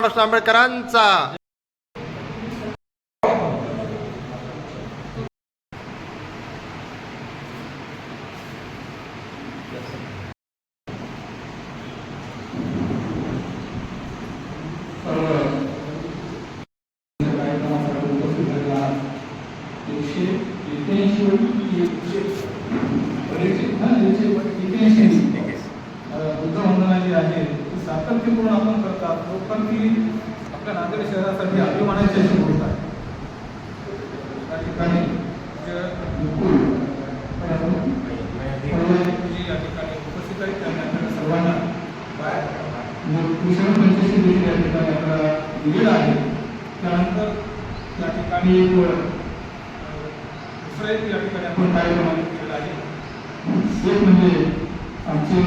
महाराष्ट्र आंबेडकरांचा बुद्धवंदना जी आहे ती आपण करतात. लोक ती आपल्या नांदेड शहरासाठी अभिमानाची अशी गोष्ट आहे त्या ठिकाणी जे मुकुल जी या ठिकाणी उपस्थित आहेत त्यांनी आपल्याला सर्वांना कुशल पंचशी देखील या ठिकाणी आपल्याला दिलेला आहे त्यानंतर या ठिकाणी एक अ, दुसरा एक या ठिकाणी आपण कार्यक्रम आयोजित केलेला आहे एक म्हणजे आमचे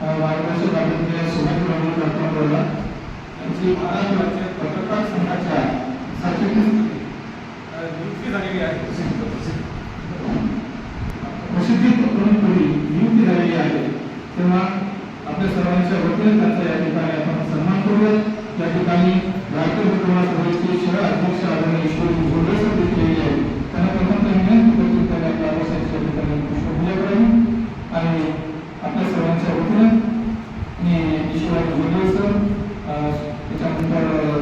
अ, मार्गदर्शक आदरणीय सुभाष प्रभू डॉक्टर यांची महाराष्ट्र राज्य पत्रकार संघाच्या सरचिटणीस अ, नियुक्ती झालेली आहे. प्रसिद्धी करूनपूर्वी नियुक्ती झालेली आहे. तेव्हा आपल्या सर्वांच्या वतीने त्यांचा या ठिकाणी आपण सन्मान करूया या ठिकाणी भारतीय बुद्धवाद सभेचे शहर अध्यक्ष आदरणीय ईश्वर झोडे सर देखील आलेले आहेत त्यांना प्रथम तर विनंती करतो की त्यांनी आपल्या आदेशाची या ठिकाणी पुष्पपूजा करावी आणि आपल्या सर्वांच्या वतीने मी ईश्वर झोडे सर अ, त्याच्यानंतर अ,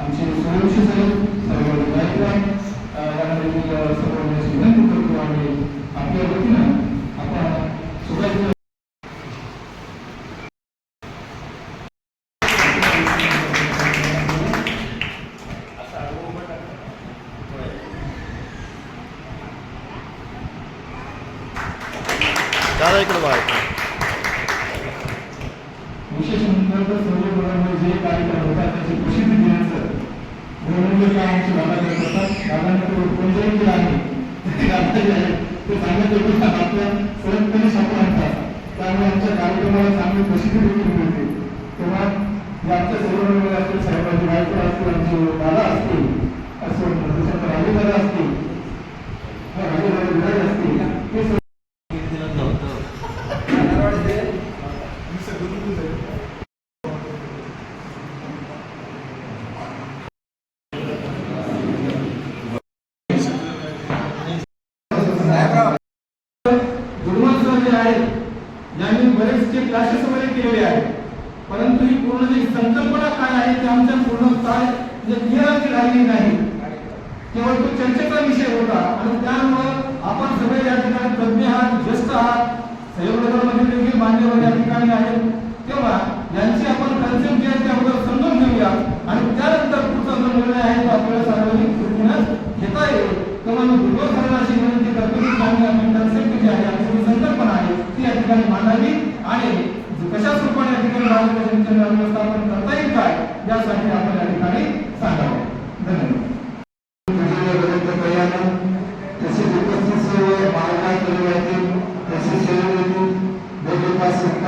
आमचे सूर्यवंशी साहेब सर्व गायकवाड अ, यांना देखील अ, सर्वांना विनंती करतो आणि आपल्या वतीनं आपण सुखाची दादा इकडे बघा विशेष म्हणजे सर्व मुलांमध्ये जे कार्यक्रम होतात त्याची प्रसिद्धी देण्याचं गृहमंत्री काय आमचे दादा करत असतात दादांना तो कोणत्याही केला आहे दादा जे आहे ते सांगत होते का आपल्या सहजपणे सापड आणतात त्यामुळे आमच्या कार्यक्रमाला चांगली प्रसिद्धी देखील मिळते तेव्हा जे आमच्या सर्व असतील साहेबांची बायको असतील आमचे दादा असतील असं प्रदूषण राजू दादा असतील राजू दादा विराज असतील ते सर्व गुरुमत्सव जे आहे यांनी बरेचसे क्लासेस वगैरे केलेले आहेत परंतु ही पूर्ण जी संकल्पना काय आहे ते आमच्या पूर्ण काय म्हणजे क्लिअर राहिली नाही केवळ तो चर्चेचा विषय होता. आणि त्यामुळं आपण सगळे या ठिकाणी तज्ज्ञ आहात ज्येष्ठ आहात. सहयोगनगरमध्ये देखील मान्यवर या ठिकाणी आहेत. तेव्हा यांची आपण कन्सेप्ट जी आहे अगोदर समजून घेऊया. आणि त्यानंतर पुढचा जो निर्णय आहे तो आपल्याला सार्वजनिक कृतीनं घेता येईल. तेव्हा मी दुर्गो विनंती करतो की त्यांनी आपली कन्सेप्ट जी आहे आपली जी संकल्पना आहे ती या ठिकाणी मांडावी. आणि कशा स्वरूपाने या ठिकाणी मार्गदर्शनाचे व्यवस्थापन करता येईल काय यासाठी आपण या ठिकाणी सांगावं. धन्यवाद.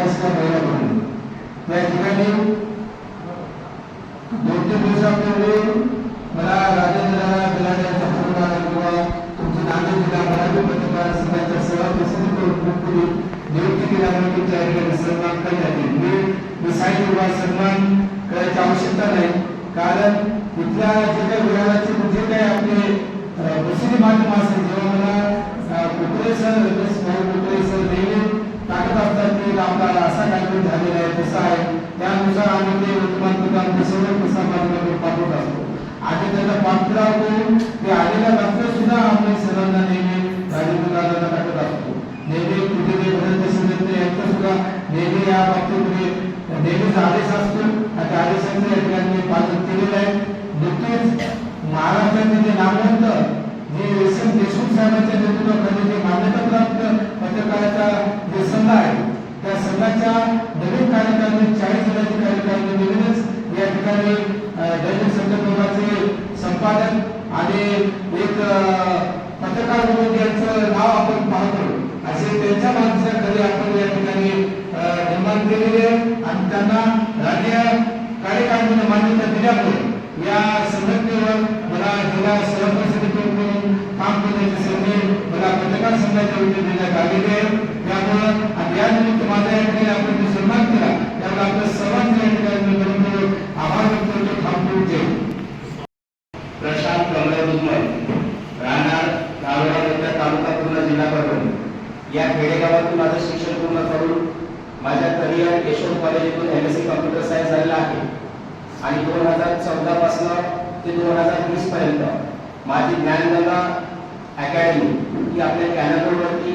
वेगवेगळ्या संस्थांच्या महिला म्हणून या ठिकाणी दोन तीन दिवसापूर्वी मला राजेंद्र बिलाड्यांचा फोन आला किंवा तुमची नांदेड जिल्हा मराठी पत्रकार संघाच्या सेवा प्रसिद्धी प्रमुखपदी नियुक्ती केल्यामुळे तुमच्या या ठिकाणी सन्मान करण्यात येईल मी मी सांगितलं किंवा सन्मान करायची आवश्यकता नाही. कारण इथल्या जे काही विभागाचे जे काही आपले प्रसिद्धी माध्यम असेल जेव्हा मला कुत्रे सर रमेश भाऊ कुत्रे सर नेहमी टाकत असतात की आपला असा काहीतरी झालेला आहे तसा आहे. त्यानुसार आम्ही ते वर्तमानपत्र आमच्या सर्व प्रसारमाध्यमातून पाठवत असतो आणि त्याचा पाठपुरावा करून ते आलेल्या बातम्या सुद्धा आम्ही सर्वांना नेहमी राजेंद्र टाकत असतो. नेहमी कुठे ते भरत असेल यांचं सुद्धा नेहमी या बाबतीमध्ये नेहमीच आदेश असतो आणि त्या आदेशाचं या ठिकाणी पालन केलेलं आहे. नुकतेच महाराष्ट्राचे जे नामवंत जे एस एम देशमुख साहेबांच्या नेतृत्वाखाली जे मान्यता प्राप्त पत्रकाराचा जे संघ आहे त्या संघाच्या नवीन कार्यकारिणी चाळीस जणांची कार्यकारिणी नवीनच या ठिकाणी अं, दैनिक संपादन संपादक आणि एक पत्रकार म्हणून यांचं नाव आपण पाहतो. असे त्यांच्या माणसाकडे आपण या ठिकाणी निर्माण केलेले आणि त्यांना राज्य कार्यकारिणीने मान्यता दिल्यामुळे या संघटनेवर मला जिल्हा सहप्रसिद्धी म्हणून काम करण्याची संधी संघाच्या वतीने देण्यात आलेले आहे त्यामुळं आणि या निमित्त माझ्या या ठिकाणी आपण जो सन्मान केला त्यामुळे आपल्या सर्वांचा या ठिकाणी मी आभार व्यक्त करतो. थांबवून जय प्रशांत कमल राहणार गावडा तालुका पूर्ण जिल्हा परभणी या खेडेगावातून माझं शिक्षण पूर्ण करून माझ्या करिअर यशवंत कॉलेजमधून M S C computer science झालेला आहे. आणि दोन हजार चौदा पासून ते दोन हजार वीस पर्यंत माझी ज्ञानगंगा अकॅडमी ही आपल्या कॅनलवरती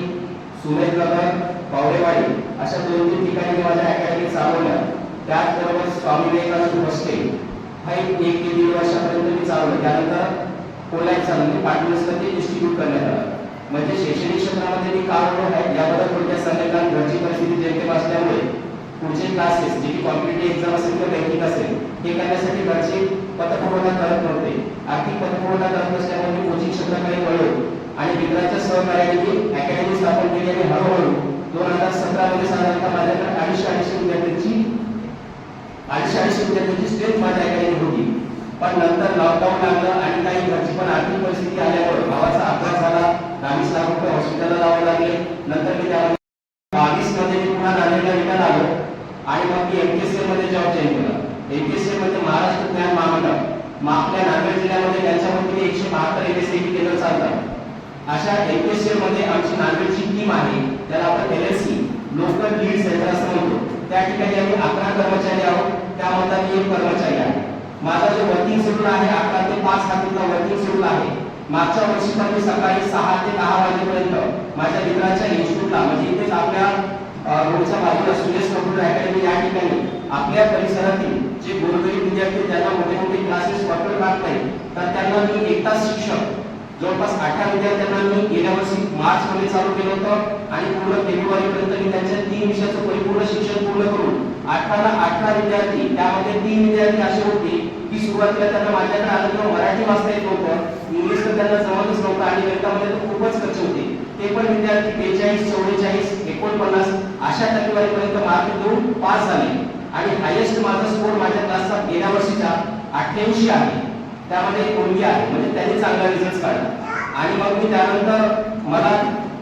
सुमेधनगर पावडेवाडी अशा दोन तीन ठिकाणी माझ्या अकॅडमी चालवल्या. त्याचबरोबर स्वामी विवेकानंद हॉस्टेल हा एक एक ते दीड वर्षापर्यंत मी चालवलं. त्यानंतर कोलॅब झालं म्हणजे पार्टनर्सला ते डिस्ट्रीब्यूट करण्यात आलं. म्हणजे शैक्षणिक क्षेत्रामध्ये मी काम करत आहे याबद्दल थोडक्यात सांगेल घरची परिस्थिती जेमतेम असल्यामुळे पुढचे क्लासेस जे की कॉम्पिटेटिव्ह एक्झाम असेल किंवा बँकिंग असेल हे करण्यासाठी घरचे पतपुरवठा करत नव्हते. आर्थिक पतपुरवठा करत नसल्यामुळे कोचिंग क्षेत्राकडे वळलो. आणि मित्राच्या सहकार्याने मी अकॅडमी स्थापन केली आणि हळूहळू दोन हजार सतरा मध्ये साधारणतः माझ्याकडे अडीचशे अडीचशे विद्यार्थ्यांची अडीचशे अडीचशे विद्यार्थ्यांची स्ट्रेंथ माझ्या अकॅडमी होती. पण नंतर लॉकडाऊन लागलं आणि काही घरची पण आर्थिक परिस्थिती आल्यामुळे भावाचा अपघात झाला. बावीस लाख रुपये हॉस्पिटलला लावावे लागले. नंतर मी त्यामध्ये बावीसमध्ये मी पुन्हा नांदेडला रिटर्न आलो की मग मध्ये जॉब जॉईन केला. एमकेसीएलमध्ये महाराष्ट्र ज्ञान महामंडळ. आपल्या नांदेड जिल्ह्यामध्ये त्यांच्या वतीने एकशे बहात्तर एमएसएबी केंद्र चालतात अशा एमकेसीएलमध्ये आमची नांदेडची टीम आहे. त्याला आपण एलएससी लोकल लीड सेंटर असं म्हणतो. त्या ठिकाणी आम्ही अकरा कर्मचारी आहोत. त्यामधला मी एक कर्मचारी आहे. माझा जो वर्किंग शेड्यूल आहे अकरा ते पाच हा वर्किंग शेड्यूल आहे. मागच्या वर्षी पण मी सकाळी सहा ते दहा वाजेपर्यंत माझ्या मित्राच्या इन्स्टिट्यूटला म्हणजे इथेच आपल्या रोडच्या बाजूला सुरेश कम्प्युटर अकॅडमी या ठिकाणी आपल्या परिसरातील जे गोरगरीब विद्यार्थी त्यांना मोठे मोठे क्लासेस वापर लागत नाही तर त्यांना मी एक तास शिक्षक जवळपास अठरा विद्यार्थ्यांना मी गेल्या वर्षी मार्च मध्ये चालू केलं होतं आणि पूर्ण फेब्रुवारी पर्यंत मी त्यांच्या तीन विषयाचं परिपूर्ण शिक्षण पूर्ण करून अठराला अठरा विद्यार्थी त्यामध्ये तीन विद्यार्थी असे होते की सुरुवातीला त्यांना माझ्याकडे आलं तेव्हा मराठी वाचता येत नव्हतं इंग्लिश तर त्यांना जमतच नव्हतं आणि गणितामध्ये तर खूपच खर्च होते. ते पण विद्यार्थी बेचाळीस चौवेचाळीस एकोणपन्नास अशा टक्केवारीपर्यंत मार्क देऊन पास झाले. आणि हायेस्ट माझा स्कोर माझ्या क्लासचा गेल्या वर्षीचा अठ्ठ्याऐंशी आहे. त्यामध्ये एक आहे म्हणजे त्यांनी चांगला रिझल्ट काढला. आणि मग मी त्यानंतर मला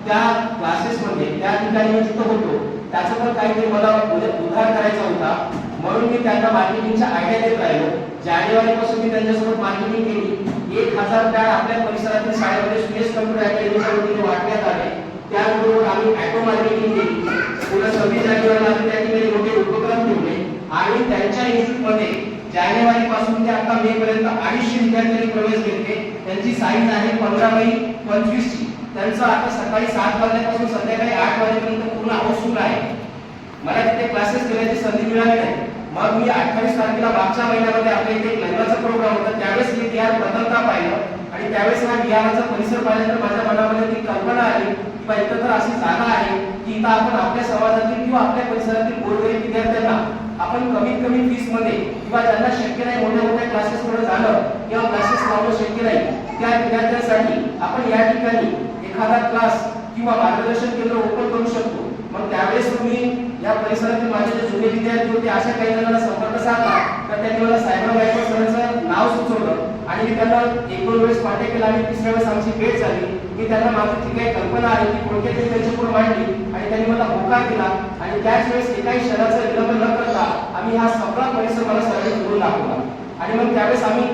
त्या क्लासेसमध्ये त्या ठिकाणी मी जिथं होतो. त्याचं पण काहीतरी मला म्हणजे उद्धार करायचा होता. म्हणून मी त्यांना मार्केटिंगच्या आयडिया देत राहिलो. जानेवारी पासून मी त्यांच्यासोबत मार्केटिंग केली. एक हजार त्या आपल्या परिसरातील शाळेमध्ये सुरेश कम्प्युटर अकॅडमीच्या वतीने वाटण्यात आले. त्याचबरोबर आम्ही ॲटो मार्केटिंग केली. पुन्हा सव्वीस जानेवारीला आम्ही त्या ठिकाणी मोठे उपक्रम ठेवले. आणि त्यांच्या इन्स्टिट्यूटमध्ये जानेवारी पासून ते आता मे पर्यंत अडीचशे विद्यार्थ्यांनी प्रवेश घेतले. त्यांची साईज आहे पंधरा बाई पंचवीस ची त्यांचं आता सकाळी सात वाजल्यापासून संध्याकाळी आठ वाजेपर्यंत पूर्ण हाऊसफुल आहे. मला तिथे क्लासेस घेण्याची संधी मिळाली नाही. मग मी अठ्ठावीस तारखेला मागच्या महिन्यामध्ये आपल्या इथे एक लग्नाचा प्रोग्राम होता. त्यावेळेस मी बिहार प्रथमता पाहिलं? आणि त्यावेळेस हा बिहाराचा परिसर पाहिल्यानंतर माझ्या मनामध्ये ती कल्पना आली की तर अशी जागा आहे की इथं आपण आपल्या समाजातील किंवा आपल्या परिसरातील गोरगरीब विद्यार्थ्यांना आपण कमीत कमी फीसमध्ये किंवा ज्यांना शक्य नाही मोठ्या मोठ्या क्लासेस कडे जाणं किंवा क्लासेस लावणं शक्य नाही त्या विद्यार्थ्यांसाठी आपण या ठिकाणी एखादा क्लास किंवा मार्गदर्शन केंद्र ओपन करू शकतो. मग त्यावेळेस तुम्ही या परिसरातील माझे जे जुने विद्यार्थी होते अशा काही जणांना संपर्क साधला तर त्यांनी मला सायबर गायकवाड सरांचं नाव सुचवलं. आणि मी त्यांना एक दोन वेळेस कॉन्टॅक्ट केला आणि तिसऱ्या वेळेस आमची भेट झाली. मी त्यांना माझी जी काही कल्पना आहे ती थोडक्यात तरी त्यांच्यापुढे मांडली आणि त्यांनी मला होकार दिला. आणि त्याच वेळेस एकाही शहराचा विलंब न करता आम्ही हा सगळा परिसर मला सगळे फिरून दाखवला. आणि मग त्यावेळेस आम्ही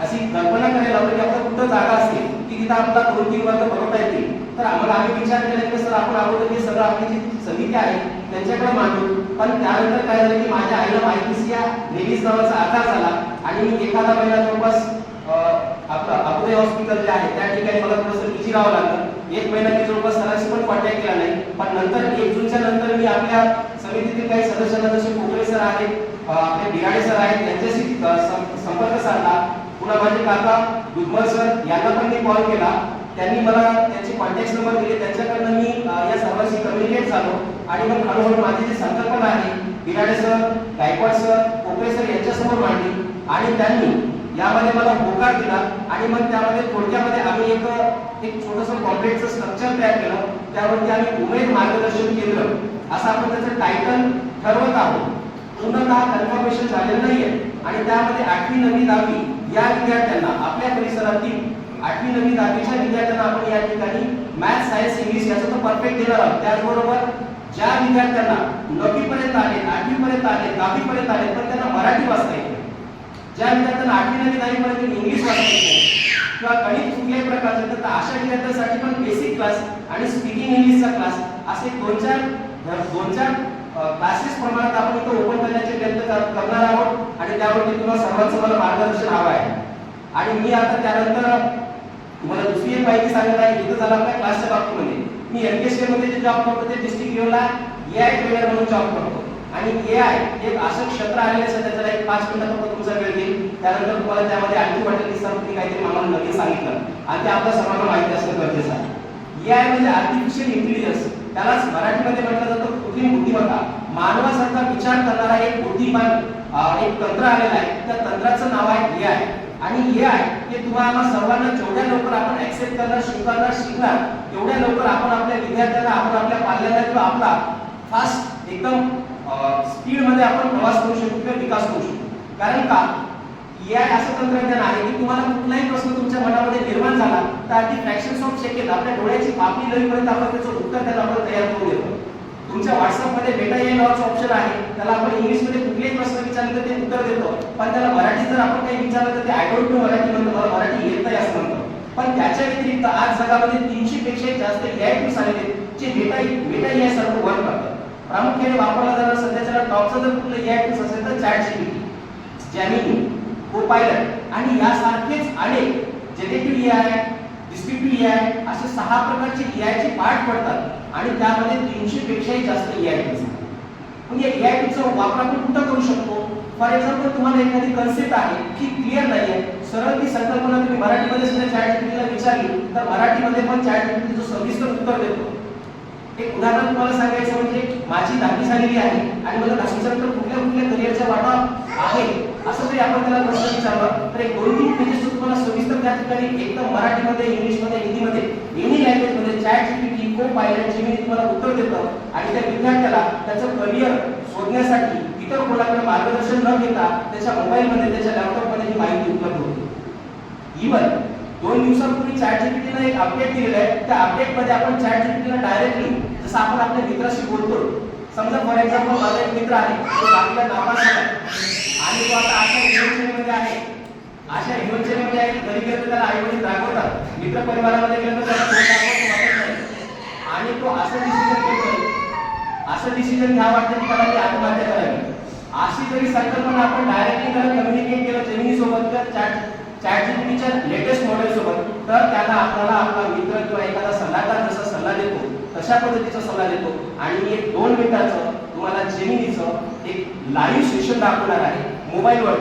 अशी कल्पना करायला लागलो की आपलं कुठं जागा असेल की तिथं आपला दोन तीन वर्ग भरवता येतील. तर आम्हाला आम्ही विचार केला की सर आपण अगोदर हे सगळं आपली जी समिती आहे त्यांच्याकडे मांडू पण त्यानंतर काय झालं की माझ्या आईला माहितीच या लेडीज नावाचा आधार झाला आणि मी एखादा महिना जवळपास आपलं अपुदे हॉस्पिटल जे आहे त्या ठिकाणी मला थोडंसं बिझी राहावं लागलं. एक महिना मी जवळपास सरांशी पण कॉन्टॅक्ट केला नाही. पण नंतर एक जूनच्या नंतर मी आपल्या समितीतील काही सदस्यांना जसे कोकळे सर आहेत आपले बिराडे सर आहेत त्यांच्याशी संपर्क साधला. पुन्हा माझे काका दुधमल सर यांना पण मी कॉल केला. त्यांनी मला त्यांचे कॉन्टॅक्ट नंबर दिले. त्यांच्याकडनं मी या सर्वांशी कम्युनिकेट झालो. आणि मग हळूहळू माझी जी संकल्पना आहे Birade sir Gaikwad sir Kopare sir यांच्यासमोर मांडली. आणि त्यांनी यामध्ये मला होकार दिला. आणि मग त्यामध्ये थोडक्यामध्ये आम्ही एक एक छोटंसं कॉम्प्लेक्सचं स्ट्रक्चर तयार केलं. त्यावरती आम्ही उमेद मार्गदर्शन केंद्र असं आपण त्याचं टायटल ठरवत आहोत. पूर्णतः कन्फर्मेशन झालेलं नाहीये. आणि त्यामध्ये आठवी नवी दहावी या विद्यार्थ्यांना आपल्या परिसरातील आठवी नववी दहावीच्या विद्यार्थ्यांना आपण या ठिकाणी मॅथ्स सायन्स इंग्लिश याचं तर परफेक्ट देणार आहोत. त्याचबरोबर ज्या विद्यार्थ्यांना नववी पर्यंत आले आठवी पर्यंत आले दहावी पर्यंत आले पण त्यांना मराठी वाचता येते. ज्या विद्यार्थ्यांना आठवी नवी दहावी पर्यंत इंग्लिश वाचता येते नाही किंवा गणित कुठल्याही प्रकारचे तर अशा विद्यार्थ्यांसाठी पण बेसिक क्लास आणि स्पीकिंग इंग्लिशचा क्लास असे दोन चार दोन चार क्लासेस प्रमाणात आपण इथं ओपन करण्याचे प्रयत्न करणार आहोत. आणि त्यावरती तुम्हाला सर्वांचं मला मार्गदर्शन हवं आहे. आणि मी आता त्यानंतर तुम्हाला दुसरी एक माहिती सांगत आहे इथं झाला आपल्या क्लासच्या बाबतीमध्ये. मी एमकेसीए मध्ये जे जॉब करतो ते डिस्ट्रिक्ट लेवलला आय ट्रेनर म्हणून जॉब करतो. आणि ए आय एक असं क्षेत्र आलेलं असतं सध्या त्याला एक पाच मिनिटात फक्त तुमचा वेळ घेईल त्यानंतर तुम्हाला त्यामध्ये आणखी वाटेल की सर तुम्ही काहीतरी मला लगेच सांगितलं. आणि ते आपल्या सर्वांना माहिती असणं गरजेचं आहे. ए आय म्हणजे आर्टिफिशियल इंटेलिजन्स त्यालाच मराठीमध्ये म्हटलं जातं कृत्रिम बुद्धिमत्ता. मानवासारखा विचार करणारा एक बुद्धिमान एक तंत्र आलेलं आहे. त्या तंत्राचं नाव आहे ए आय आणि हे आहे की तुम्हाला सर्वांना जेवढ्या लवकर आपण ऍक्सेप्ट करणार स्वीकारणार शिकणार तेवढ्या लवकर आपण आपल्या विद्यार्थ्यांना आपण आपल्या पाल्याला किंवा आपला फास्ट एकदम स्पीडमध्ये आपण प्रवास करू शकतो किंवा विकास करू शकतो कारण का? एआय असं तंत्रज्ञान आहे की तुम्हाला कुठलाही प्रश्न तुमच्या मनामध्ये निर्माण झाला तर अगदी फ्रॅक्शन्स ऑफ सेकंड आपल्या डोळ्याची पापी लईपर्यंत आपण त्याचं उत्तर त्याला आपण तयार करू देतो. तुमच्या व्हॉट्सअपमध्ये मध्ये बेटा एआय नावाचं ऑप्शन आहे. त्याला आपण इंग्लिशमध्ये कुठलेही प्रश्न विचारले तर ते उत्तर देतो. पण त्याला मराठी जर आपण काही विचारलं तर ते आय डोंट नो मराठी म्हणतो. मला मराठी येत नाही असं म्हणतो. पण त्याच्या व्यतिरिक्त आज जगामध्ये तीनशे पेक्षा जास्त एआय टूल्स आलेले जे बेटा बेटा एआय सारखं वर्क करतात. प्रामुख्याने वापरला जाणारा सध्याच्या टॉपचं जर कुठलं एआय टूल्स असेल तर चॅट जीपीटी जॅमिनी कोपायलट आणि यासारखेच अनेक जेनेटिव्ह आय डिस्क्रिप्टिव्ह आय असे सहा प्रकारचे एआय चे पार्ट पडतात आणि त्यामध्ये तीनशे पेक्षाही जास्त एआय टूल्स म्हणजे आय टूलचा वापर आपण कुठं करू शकतो? फॉर एक्झाम्पल तुम्हाला एखादी कन्सेप्ट आहे की क्लिअर नाही आहे. सरळ ती संकल्पना तुम्ही मराठीमध्ये सुद्धा चॅट जीपीटीला विचारली तर मराठीमध्ये पण चॅट जीपीटी सविस्तर उत्तर देतो. एक उदाहरण तुम्हाला सांगायचं म्हणजे माझी दहावी झालेली आहे आणि मला दहावीच्या नंतर कुठल्या कुठल्या करिअरच्या वाटा आहे असं जरी आपण त्याला प्रश्न विचारला. तर एक दोन तीन पेजेस तुम्हाला सविस्तर त्या ठिकाणी एकदम मराठीमध्ये इंग्लिशमध्ये हिंदीमध्ये एनी लँग्वेजमध्ये chat GPT copilot Gemini तुम्हाला उत्तर देतं. आणि त्या विद्यार्थ्याला त्याचं करिअर शोधण्यासाठी इतर कोणाकडे मार्गदर्शन न घेता त्याच्या मोबाईलमध्ये त्याच्या लॅपटॉपमध्ये ही माहिती उपलब्ध होते. इवन दोन दिवसांपूर्वी चॅट जीपीटीला एक अपडेट दिलेलं आहे. त्या अपडेटमध्ये आपण चॅट जीपीटीला डायरेक्टली जसं आपण आपल्या मित्राशी बोलतो समजा फॉर एक्झाम्पल माझा एक मित्र आहे तो आपल्या नापास झाला आणि तो आता अशा इव्हेंचरीमध्ये आहे. अशा इव्हेंचरीमध्ये आहे की घरी गेलं तर त्याला आई वडील मित्र परिवारामध्ये गेलं तर त्याला वाटत नाही. आणि तो असं डिसिजन घेतो असं डिसिजन घ्या वाटतं की त्याला ती आत्महत्या करावी. अशी जरी संकल्पना आपण डायरेक्टली त्याला कम्युनिकेट केलं जेमिनी सोबत चॅट चॅट जीपीटीच्या लेटेस्ट मॉडेल सोबत तर त्याला आपल्याला आपला मित्र किंवा एखादा सल्लागार जसा सल्ला देतो तशा पद्धतीचा सल्ला देतो. आणि एक दोन मिनिटाचं तुम्हाला जेमिनीचं एक लाईव्ह सेशन दाखवणार आहे मोबाईलवर.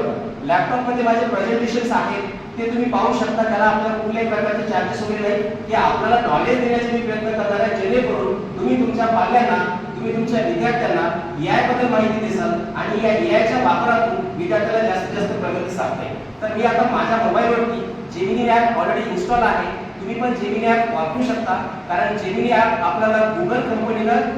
लॅपटॉपमध्ये माझे प्रेझेंटेशन्स आहेत ते तुम्ही पाहू शकता. त्याला आपल्याला कुठल्याही प्रकारचे चार्जेस वगैरे नाही की आपल्याला नॉलेज देण्याचे मी प्रयत्न करणार आहे जेणेकरून तुम्ही तुमच्या पाल्यांना तुम्ही तुमच्या विद्यार्थ्यांना एआयबद्दल माहिती देसाल आणि या एआयच्या वापरातून विद्यार्थ्याला जास्तीत जास्त प्रगती साधते तर मी आता माझ्या मोबाईलवरती जेमिनी ॲप ऑलरेडी इन्स्टॉल आहे. तुम्ही पण जेमिनी ॲप वापरू शकता. कारण जेमिनी ॲप आपल्याला गुगल कंपनीनं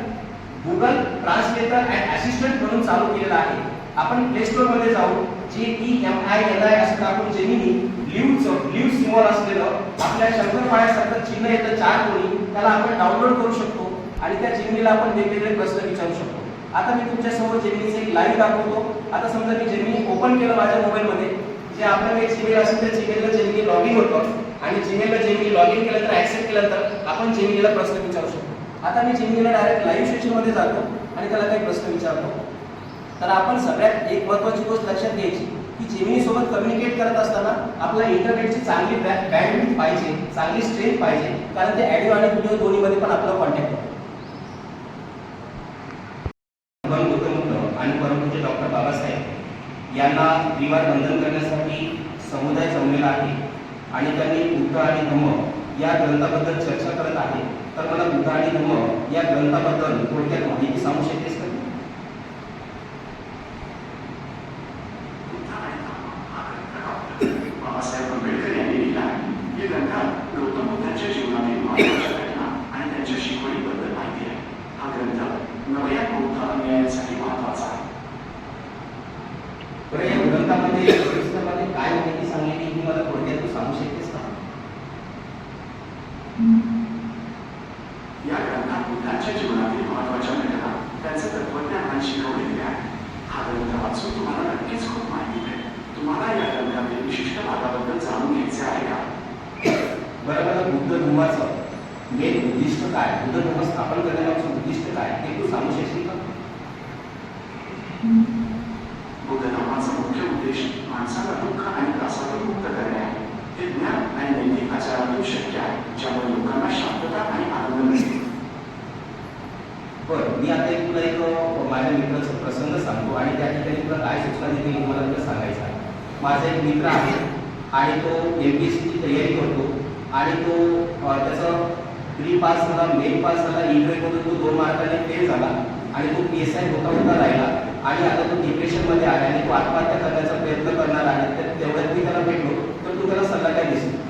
गुगल ट्रान्सलेटर अँड असिस्टंट म्हणून चालू केलेला आहे. आपण प्ले स्टोरमध्ये जाऊ जे E M I L I असं टाकून जेमिनी लिव्हचं लिव्ह सिमॉल असलेलं आपल्या शंकर पाळ्यासारखं चिन्ह येतं चार कोणी त्याला आपण डाउनलोड करू शकतो. आणि त्या जेमिनीला आपण वेगवेगळे प्रश्न विचारू शकतो. आता मी तुमच्यासमोर जेमिनीचं एक लाईव्ह दाखवतो. आता समजा मी जेमिनी ओपन केलं माझ्या मोबाईलमध्ये जे आपल्याला एक जीमेल असेल त्या जीमेलला जेमिनी लॉग इन होतं. आणि जीमेलला जेमिनी लॉग इन केलं तर ऍक्सेप्ट केलं तर आपण जेमिनीला प्रश्न विचारू शकतो. आता मी जेमिनीला डायरेक्ट लाईव्ह सेशनमध्ये जातो आणि त्याला काही प्रश्न विचारतो. तर आपण सगळ्यात एक महत्वाची गोष्ट लक्षात घ्यायची की जेमिनी सोबत कम्युनिकेट करत असताना आपल्या इंटरनेटची चांगली बँडविड्थ पाहिजे चांगली स्ट्रेंथ पाहिजे. कारण ते ॲडिओ आणि व्हिडिओ दोन्हीमध्ये पण आपला कॉन्टॅक्ट यांना त्रिवार बंधन करण्यासाठी समुदाय जमलेला आहे आणि त्यांनी बुद्ध आणि धम्म या ग्रंथाबद्दल चर्चा करत आहे. तर मला बुद्ध आणि धम्म या ग्रंथाबद्दल थोडक्यात माहिती सांगू शकतेस का बाबासाहेब आंबेडकर यांनी लिहिला आहे की ग्रंथात गौतम बुद्धांच्या जीवनातील महत्त्वाच्या घटना आणि त्यांच्या शिकवणीबद्दल माहिती आहे हा ग्रंथ नवया बौद्ध अन्यायासाठी महत्त्वाचा आहे बरं या ग्रंथामध्ये पुस्तकामध्ये काय माहिती सांगलेली ही मला थोडक्यात तू सांगू शकतेस का त्यांचं तत्वज्ञान आणि शिकवणी दिले आहे हा ग्रंथ वाचून तुम्हाला नक्कीच खूप माहिती मिळेल. तुम्हाला या ग्रंथातील विशिष्ट भागाबद्दल जाणून घ्यायचे आहे का? बरं मला बुद्ध धर्माचं मेन उद्दिष्ट काय? बुद्ध धर्म स्थापन करण्यामागचं उद्दिष्ट काय? ते तू सांगू शकशील का? बुद्ध धर्माचा मुख्य उद्देश माणसाला दुःख आणि त्रासातून मुक्त करणे आहे. हे ज्ञान आणि नैतिक आचारातून शक्य आहे ज्यामुळे लोकांना शांतता आणि बरं मी आता एक तुला एक माझ्या मित्राचा प्रसंग सांगतो आणि त्या ठिकाणी तुला काय सूचना देतील मला तुला सांगायचं आहे. माझा एक मित्र आहे आणि तो एम पी एस सीची तयारी करतो आणि तो त्याचं त्याचा प्री पास झाला मेन पास झाला इंटरव्ह्यूमधून तो दोन मार्काने फेल झाला आणि तो पी एस आय होता होता राहिला आणि आता तो डिप्रेशनमध्ये आहे आणि तो आत्महत्या करण्याचा प्रयत्न करणार आहे. तर तेवढ्यात मी त्याला भेटलो तर तू त्याला सल्ला काय दिसेल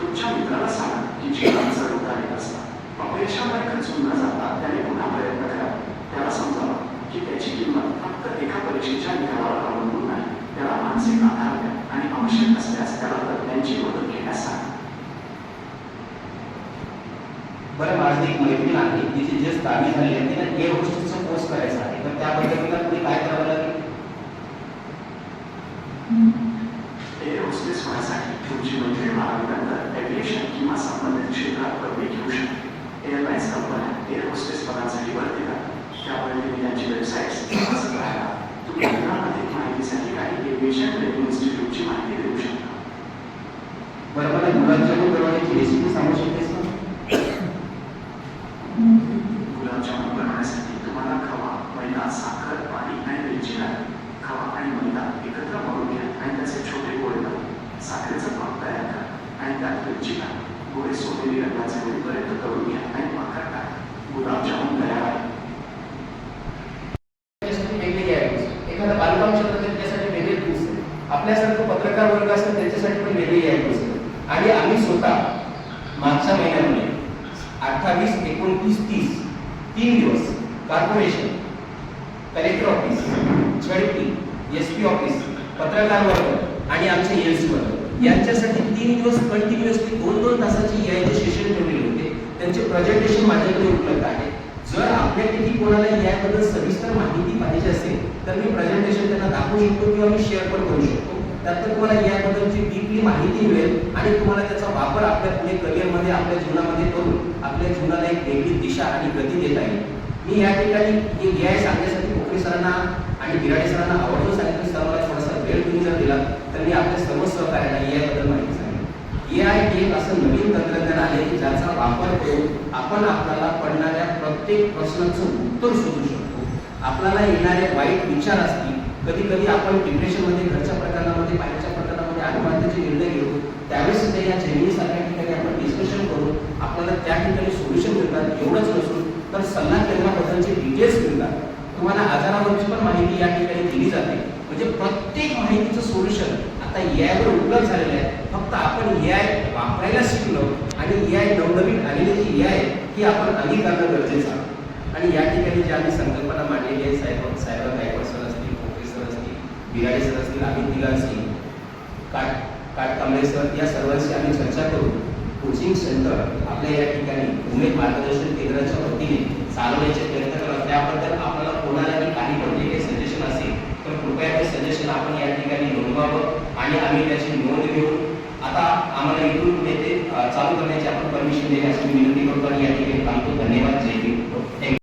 तुमच्या मित्राला सांगा की जीवन चढ येत असतात अपयशामुळे खचून न जाता त्याने पुन्हा प्रयत्न करा त्याला समजावा की त्याची किंमत फक्त एका परीक्षेच्या निकालावर अवलंबून नाही त्याला मानसिक आधार द्या आणि आवश्यक असल्यास त्याला तज्ञांची मदत घेण्यास सांगा बरं माझी एक मैत्रीण आहे तिची जस्ट दहावी झाली आहे तिला एअर होस्टेसचा कोर्स करायचा आहे. तर त्याबद्दल तिला पुढे काय करावं लागेल? एअर होस्टेस होण्यासाठी तुमची मैत्री एव्हिएशन किंवा संबंधित क्षेत्रात पदवी घेऊ शकते. कंपन्या एअर होस्टेस पदांसाठी भरती करतात त्यामुळे तुम्ही त्यांची वेबसाईट्स तपासत राहा तुम्ही त्यांना अधिक माहितीसाठी काही एव्हिएशन ट्रेनिंग इन्स्टिट्यूटची माहिती देऊ शकता. बरं मला गुलाबजामुन बनवण्याची रेसिपी सांगू शकतेस का गुलाबजामुन बनवण्यासाठी तुम्हाला खवा मैदा साखर पाणी आणि वेलची लागेल खवा आणि मैदा एकत्र मळून घ्या आणि त्याचे छोटे गोळे बनवा साखरेचा पाक तयार करा आणि त्यात वेलची घाला गोळे सोनेरी रंगाचे होईपर्यंत तळून घ्या आणि पाकात टाका गुलाबजामुन तयार आहे त्याच्यासाठी वेगवेगळे ॲप्स एखादा बांधकाम क्षेत्र असेल त्यासाठी वेगळे टूल्स आहेत आपल्यासारखं पत्रकार वर्ग असेल त्याच्यासाठी पण वेगवेगळे ॲप्स आहेत आणि आम्ही स्वतः मागच्या महिन्यामध्ये अठ्ठावीस एकोणतीस तीस तीन दिवस कॉर्पोरेशन कलेक्टर ऑफिस झडपी एस पी ऑफिस पत्रकार वर्ग आणि आमचे एल सी वर्ग यांच्यासाठी तीन दिवस कंटिन्युअसली दोन दोन तासाची ए आयचे सेशन ठेवलेले होते. त्यांचे प्रेझेंटेशन माझ्याकडे उपलब्ध आहे. जर आपल्यापैकी कोणाला याबद्दल सविस्तर माहिती पाहिजे असेल तर मी प्रेझेंटेशन त्यांना दाखवू शकतो किंवा मी शेअर पण करू शकतो. त्यात तुम्हाला याबद्दलची डीपली माहिती मिळेल आणि तुम्हाला त्याचा वापर आपल्या पुढे करिअरमध्ये आपल्या जीवनामध्ये करून आपल्या जीवनाला एक वेगळी दिशा आणि गती देता येईल. मी या ठिकाणी हे ए आय सांगण्यासाठी पोखरे सरांना आणि बिराडे सरांना आवडतो. सांगितलं सर थोडासा वेळ तुम्ही जर दिला तर मी आपल्या सर्व सहकार्यांना ए बद्दल माहिती ए आय हे एक असं नवीन तंत्रज्ञान आहे ज्याचा वापर करून आपण आपल्याला पडणाऱ्या प्रत्येक प्रश्नाचं उत्तर शोधू शकतो. आपल्याला येणारे वाईट विचार असतील कधी कधी आपण डिप्रेशनमध्ये घरच्या प्रकरणामध्ये बाहेरच्या प्रकरणामध्ये आत्महत्याचे निर्णय घेतो त्यावेळेस सुद्धा या जेमिनी सारख्या ठिकाणी आपण डिस्कशन करून आपल्याला त्या ठिकाणी सोल्युशन मिळतात एवढंच नसून तर सल्ला केंद्राबद्दलचे डिटेल्स मिळतात. तुम्हाला आजारावरची पण माहिती या ठिकाणी दिली जाते. म्हणजे प्रत्येक माहितीचं सोल्युशन आता ए वर उपलब्ध झालेलं आहे. फक्त आपण ए आय वापरायला शिकलो आणि ए आय नवनवीन आलेली जी ए आय ही आपण अंगीकारणं गरजेचं आहे. आणि या ठिकाणी जी आम्ही संकल्पना मांडलेली आहे साहेब साहेब गायकवाड सर असतील प्रोफेसर असतील बिराडे सर असतील अमित दिला असतील काट काटकांबळे सर या सर्वांशी आम्ही चर्चा करू कोचिंग सेंटर आपल्या या ठिकाणी उमेद मार्गदर्शन केंद्राच्या वतीने चालवण्याचे प्रयत्न करतात त्याबद्दल आपल्याला कोणालाही काही कोणते काही सजेशन कृपया ते सजेशन आपण या ठिकाणी नोंदवावं आणि आम्ही त्याची नोंद घेऊ. आता आम्हाला इथून पुढे ते चालू करण्याची आपण परमिशन देण्याची विनंती करतो आणि या ठिकाणी थांबतो. धन्यवाद. जय हिंद. Thank you.